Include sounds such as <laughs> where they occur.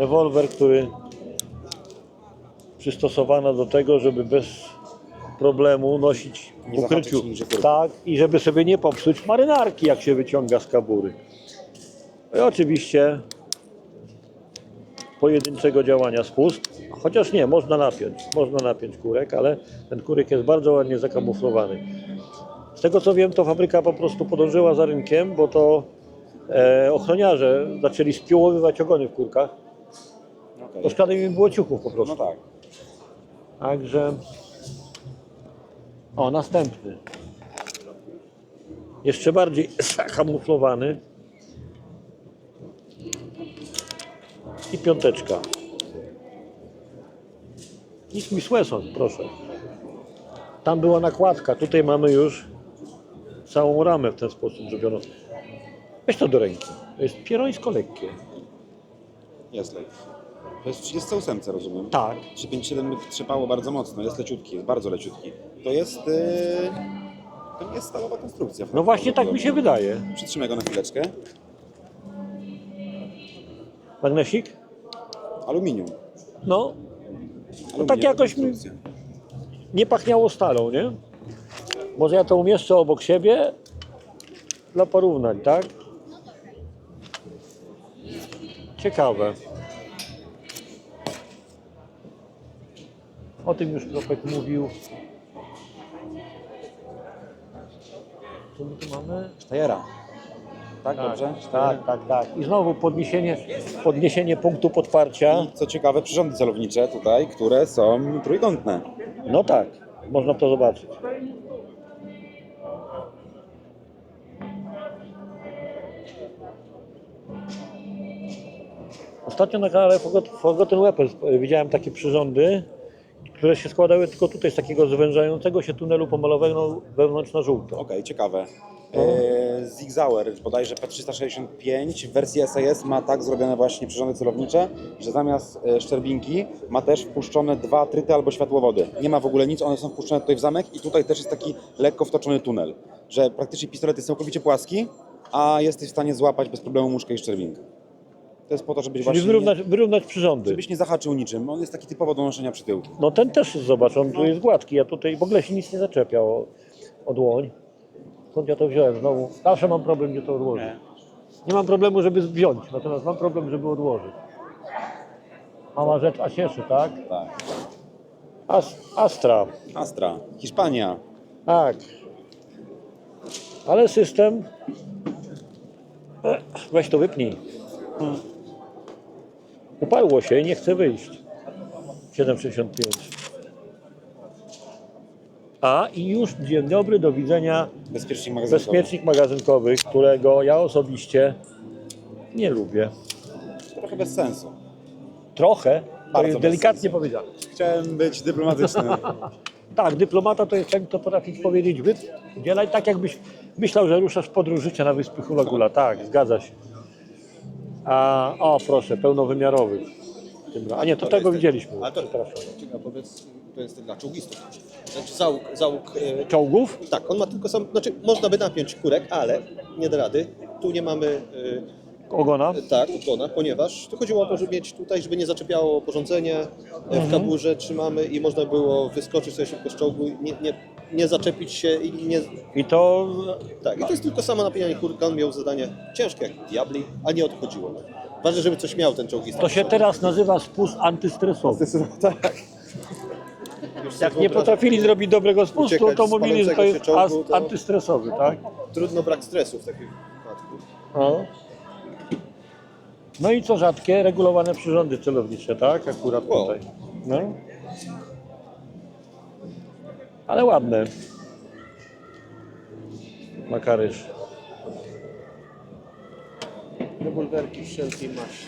rewolwer, który przystosowano do tego, żeby bez problemu nosić w Nie ukryciu. zahaczyć nigdzie kurwa. Tak, i żeby sobie nie popsuć marynarki, jak się wyciąga z kabury. No I oczywiście pojedynczego działania spust, chociaż nie, można napiąć, można napiąć kurek, ale ten kurek jest bardzo ładnie zakamuflowany. Z tego co wiem, to fabryka po prostu podążyła za rynkiem, bo to e, ochroniarze zaczęli spiłowywać ogony w kurkach. Okej. To szkoda mi było ciuchów po prostu. No tak. Także. O, następny. Jeszcze bardziej <laughs> zakamuflowany. I piąteczka. Nick Miss Wesson, proszę. Tam była nakładka, tutaj mamy już całą ramę w ten sposób zrobioną. Weź to do ręki. To jest pierońsko lekkie. Jest. To jest w 38, rozumiem. Tak. 357 by trzepało bardzo mocno, jest leciutki, jest bardzo leciutki. To jest... Yy... To nie jest stalowa konstrukcja. No właśnie tak mi się wydaje. Przytrzymaj go na chwileczkę. Magnesik? Aluminium. No, Aluminium tak jakoś mi- nie pachniało stalą, nie? Może ja to umieszczę obok siebie dla porównań, tak? Ciekawe. O tym już Kropek mówił. Co my tu mamy? Steyera. Tak, Tak, dobrze? tak, tak, tak. I znowu podniesienie, podniesienie punktu podparcia. I co ciekawe, przyrządy celownicze tutaj, które są trójkątne. No tak, można to zobaczyć. Ostatnio na kanale Forgot- Forgotten Weapons widziałem takie przyrządy, które się składały tylko tutaj z takiego zwężającego się tunelu pomalowanego wewnątrz na żółto. Okej, ciekawe. Eee, Zig Zauer, bodajże P365 w wersji SAS ma tak zrobione właśnie przyrządy celownicze, że zamiast e, szczerbinki ma też wpuszczone dwa tryty albo światłowody. Nie ma w ogóle nic, one są wpuszczone tutaj w zamek i tutaj też jest taki lekko wtoczony tunel, że praktycznie pistolet jest całkowicie płaski, a jesteś w stanie złapać bez problemu muszkę i szczerbinkę. To jest po to, żebyś Czyli właśnie wyrównać, wyrównać przyrządy. żebyś nie zahaczył niczym. On jest taki typowo do noszenia przy tyłku. No ten też zobacz, on tu jest gładki, ja tutaj w ogóle się nic nie zaczepia o, o dłoń. Skąd ja to wziąłem znowu? Zawsze mam problem, gdzie to odłożyć. Nie mam problemu, żeby wziąć, natomiast mam problem, żeby odłożyć. Mała rzecz, a cieszy, tak? Tak. As, Astra, Astra, Hiszpania. tak. Ale system... Weź to wypnij. Uparło się i nie chce wyjść. 7,65. A i już dzień dobry, do widzenia. Bezpiecznik magazynkowy. Bezpiecznik magazynkowy, którego ja osobiście nie lubię. Trochę bez sensu. Trochę, to Bardzo jest bez delikatnie sensu. powiedziane. Chciałem być dyplomatyczny. <laughs> Tak, dyplomata to jest ten, kto potrafi powiedzieć wydzielaj tak, jakbyś myślał, że ruszasz w podróż życia na wyspy Hula Gula. Tak, zgadza się. A, o proszę, pełnowymiarowy. A nie, to tego widzieliśmy. A to, Przepraszam. a powiedz, to jest dla czołgistów. Znaczy załóg, załóg e, Czołgów? tak, on ma tylko sam, znaczy można by napiąć kurek, ale nie da rady. Tu nie mamy Ogona? e, tak, ukłona, ponieważ tu chodziło o to, żeby mieć tutaj, żeby nie zaczepiało porządzenie e, w kaburze trzymamy i można było wyskoczyć sobie szybko z czołgu, nie, nie, nie zaczepić się i nie... I to Tak, i to jest tylko samo napinanie kurka, on miał zadanie ciężkie jak diabli, a nie odchodziło. Ważne, żeby coś miał ten czołgista. To się teraz nazywa spust antystresowy. tak. <laughs> Już Jak nie wyobrażam. potrafili zrobić dobrego spustu, Uciekać to z mówili, że to jest czołgu, as- to- antystresowy, tak? Trudno brak stresu w takim wypadku. No. no i co rzadkie, regulowane przyrządy celownicze, tak? Akurat Wow. tutaj. No. Ale ładne. Makaryż. Rewolwerki wszelkiej maści.